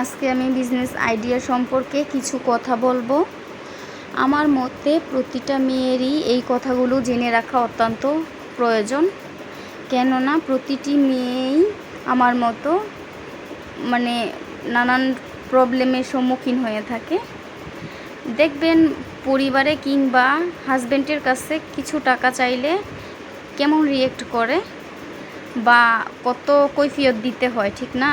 আজকে আমি business idea সম্পর্কে কিছু কথা বলব। আমার মতে প্রতিটা মেয়েরই এই কথাগুলো জেনে রাখা অত্যন্ত প্রয়োজন। কেননা প্রতিটি মেয়েই আমার মতো মানে নানান প্রবলেমের সম্মুখীন হয়ে থাকে। দেখবেন পরিবারে কিংবা হাজব্যান্ডের কাছে কিছু টাকা চাইলে কেমন রিয়েক্ট করে বা কত কৈফিয়ত দিতে হয়, ঠিক না?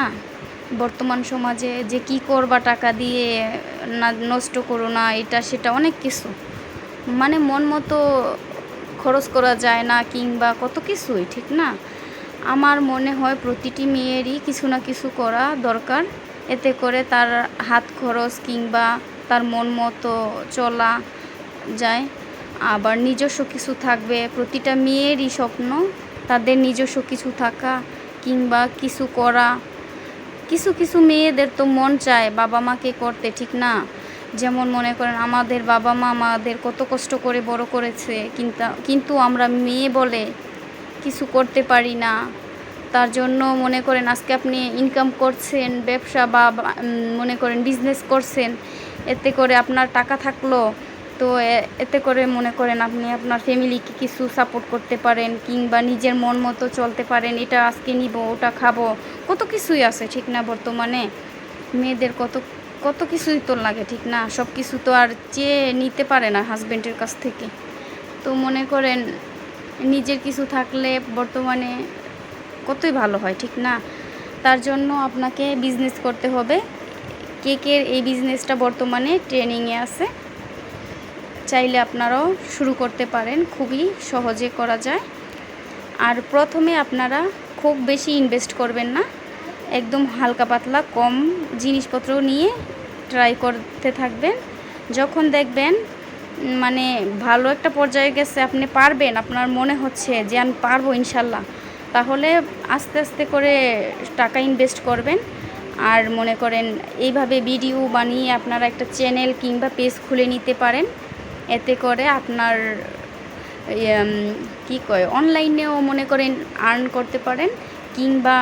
বর্তমান সমাজে যে কি করবা টাকা দিয়ে, না, নষ্ট করো না, এটা, সেটা অনেক কিছু। মানে মন মতো খরচ করা যায় না, কিংবা কত কিছুই, ঠিক না? আমার মনে হয় প্রতিটি মেয়েরই কিছু না কিছু করা দরকার। এতে করে তার হাত খরচ কিংবা তার মন মতো চলা যায়। আবার নিজস্ব কিছু থাকবে, প্রতিটা মেয়েরই স্বপ্ন তাদের নিজস্ব কিছু থাকা কিংবা কিছু করা। কিছু কিছু মেয়েদের তো মন চায় বাবা মাকে করতে, ঠিক না? যেমন মনে করেন আমাদের বাবা মা আমাদের কত কষ্ট করে বড় করেছে, কিন্তু কিন্তু আমরা মেয়ে বলে কিছু করতে পারি না। তার জন্য মনে করেন আজকে আপনি ইনকাম করছেন, ব্যবসা বা মনে করেন বিজনেস করছেন, এতে করে আপনার টাকা থাকল। তো এতে করে মনে করেন আপনি আপনার ফ্যামিলিকে কিছু সাপোর্ট করতে পারেন কিংবা নিজের মন মতো চলতে পারেন, এটা আজকে নিব, ওটা খাব। কত কিছুই আছে ঠিক না বর্তমানে। মেয়েদের কত কত কিছুই তো লাগে ঠিক না। সব কিছু তো আর চেয়ে নিতে পারে না হাজব্যান্ডের কাছ থেকে। তো মনে করেন নিজের কিছু থাকলে বর্তমানে কতই ভালো হয় ঠিক না? তার জন্য আপনাকে বিজনেস করতে হবে। কেকের এই বিজনেসটা বর্তমানে ট্রেনিংয়ে আছে চাইলে আপনারাও শুরু করতে পারেন, খুবই সহজে করা যায়। আর প্রথমে আপনারা খুব বেশি ইনভেস্ট করবেন না, একদম হালকা পাতলা কম জিনিসপত্র নিয়ে ট্রাই করতে থাকবেন। যখন দেখবেন মানে ভালো একটা পর্যায়ে গেছে, আপনি পারবেন, আপনার মনে হচ্ছে যে আমি পারব ইনশাল্লাহ, তাহলে আস্তে আস্তে করে টাকা ইনভেস্ট করবেন। আর মনে করেন, এইভাবে ভিডিও বানিয়ে আপনারা একটা চ্যানেল কিংবা পেজ খুলে নিতে পারেন। এতে করে আপনার ইয়ে, কি কয় অনলাইনেও মনে করেন আর্ন করতে পারেন কিংবা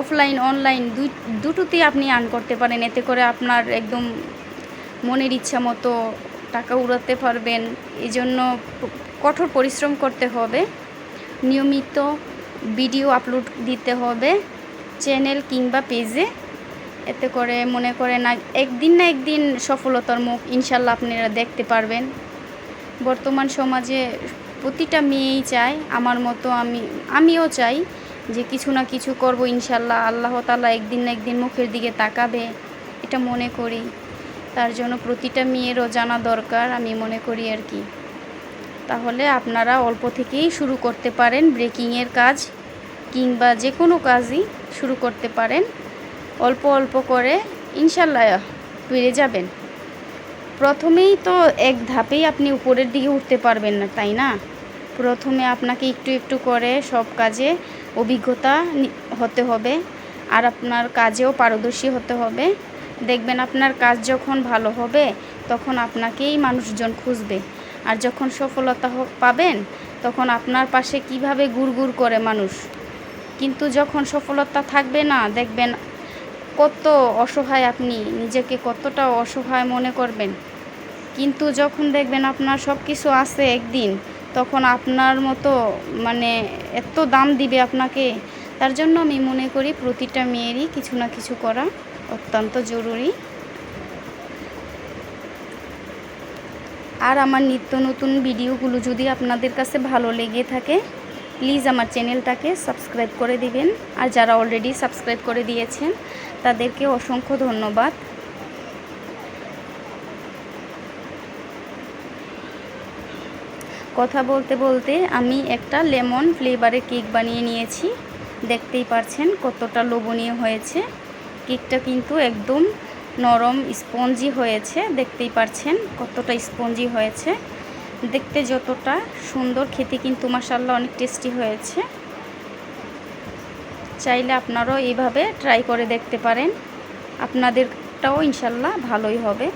অফলাইন অনলাইন দুই দুটোতেই আপনি আর্ন করতে পারেন। এতে করে আপনার একদম মনের ইচ্ছা মতো টাকা উড়াতে পারবেন। এই জন্য কঠোর পরিশ্রম করতে হবে। নিয়মিত ভিডিও আপলোড দিতে হবে। চ্যানেল কিংবা পেজে এতে করে মনে করেন আগ- একদিন না একদিন সফলতার মুখ ইনশাল্লাহ আপনারা দেখতে পারবেন। বর্তমান সমাজে প্রতিটা মেয়েই চায়, আমার মতো আমি, আমিও চাই যে কিছু না কিছু করব ইনশাল্লাহ। আল্লাহ তালা একদিন না একদিন মুখের দিকে তাকাবে, এটা মনে করি। তার জন্য প্রতিটা মেয়েরও জানা দরকার, আমি মনে করি আর কি। তাহলে আপনারা অল্প থেকেই শুরু করতে পারেন ব্রেকিংয়ের কাজ কিংবা যে কোনো কাজই শুরু করতে পারেন। অল্প অল্প করে ইনশাল্লাহ পেরে যাবেন। প্রথমেই তো এক ধাপেই আপনি উপরের দিকে উঠতে পারবেন না, তাই না? প্রথমে আপনাকে একটু একটু করে সব কাজে অভিজ্ঞতা হতে হবে। আর আপনার কাজেও পারদর্শী হতে হবে। দেখবেন আপনার কাজ যখন ভালো হবে, তখন আপনাকেই মানুষজন খুঁজবে। আর যখন সফলতা পাবেন, তখন আপনার পাশে কীভাবে গুড় করে মানুষ। কিন্তু যখন সফলতা থাকবে না, দেখবেন কত অসহায় আপনি, নিজেকে কতটা অসহায় মনে করবেন? কিন্তু যখন দেখবেন আপনার সব কিছু আছে একদিন, তখন আপনার মতো মানে এত দাম দিবে আপনাকে, তার জন্য আমি মনে করি প্রতিটা মেয়েরই কিছু না কিছু করা অত্যন্ত জরুরি। আর আমার নিত্য নতুন ভিডিওগুলো যদি আপনাদের কাছে ভালো লেগে থাকে প্লিজ আমার চ্যানেলটাকে সাবস্ক্রাইব করে দিবেন। আর যারা অলরেডি সাবস্ক্রাইব করে দিয়েছেন, তাদেরকে অসংখ্য ধন্যবাদ। কথা বলতে বলতে আমি একটা লেমন ফ্লেভারের কেক বানিয়ে নিয়েছি। দেখতেই পারছেন কতটা লোভনীয় হয়েছে। কেকটা কিন্তু একদম নরম স্পঞ্জি হয়েছে। দেখতেই পারছেন কতটা স্পঞ্জি হয়েছে। দেখতে যতটা সুন্দর খেতে কিন্তু মাসাল্লাহ অনেক টেস্টি হয়েছে। চাইলে আপনারাও এইভাবে ট্রাই করে দেখতে পারেন। আপনাদেরটাও ইনশাল্লাহ ভালোই হবে।